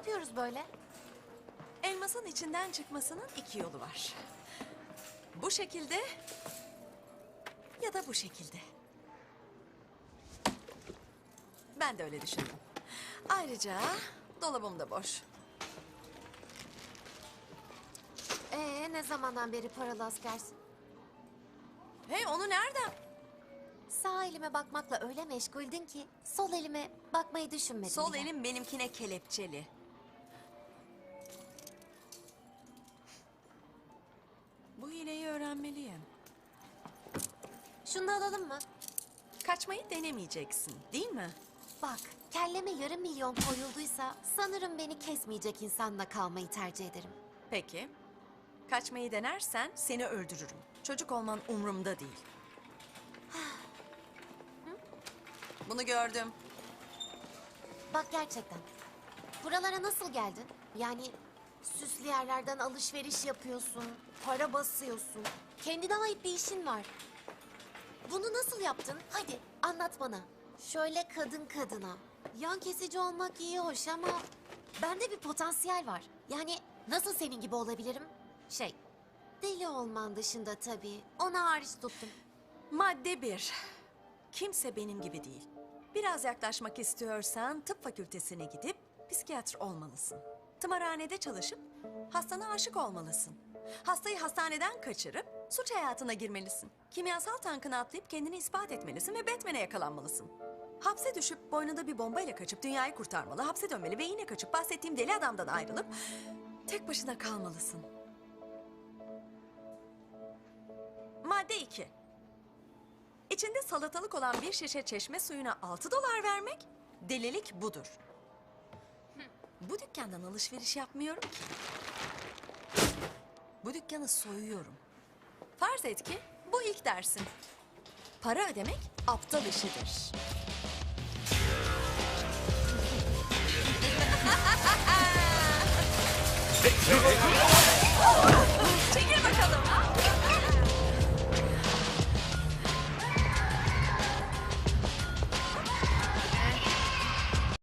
yapıyoruz böyle? Elmasın içinden çıkmasının iki yolu var. Bu şekilde ya da bu şekilde. Ben de öyle düşündüm. Ayrıca dolabım da boş. Ee, ne zamandan beri paralı askersin? Hey onu nereden? Sağ elime bakmakla öyle meşguldün ki sol elime bakmayı düşünmedim Sol bile. elim benimkine kelepçeli. Şunu da alalım mı? Kaçmayı denemeyeceksin, değil mi? Bak, kelleme yarım milyon koyulduysa sanırım beni kesmeyecek insanla kalmayı tercih ederim. Peki. Kaçmayı denersen seni öldürürüm. Çocuk olman umurumda değil. Bunu gördüm. Bak gerçekten. Buralara nasıl geldin? Yani süslü yerlerden alışveriş yapıyorsun, para basıyorsun. Kendine ait bir işin var. Bunu nasıl yaptın? Hadi anlat bana. Şöyle kadın kadına. Yan kesici olmak iyi hoş ama bende bir potansiyel var. Yani nasıl senin gibi olabilirim? Şey, deli olman dışında tabii. Ona hariç tuttum. Madde bir. Kimse benim gibi değil. Biraz yaklaşmak istiyorsan tıp fakültesine gidip psikiyatr olmalısın. Tımarhanede çalışıp hastana aşık olmalısın. Hastayı hastaneden kaçırıp suç hayatına girmelisin. Kimyasal tankına atlayıp kendini ispat etmelisin ve Batman'e yakalanmalısın. Hapse düşüp boynunda bir bombayla kaçıp dünyayı kurtarmalı, hapse dönmeli ve yine kaçıp bahsettiğim deli adamdan ayrılıp tek başına kalmalısın. Madde 2. İçinde salatalık olan bir şişe çeşme suyuna 6 dolar vermek delilik budur. Bu dükkandan alışveriş yapmıyorum ki. Bu dükkanı soyuyorum. Farz et ki bu ilk dersin. Para ödemek aptal işidir.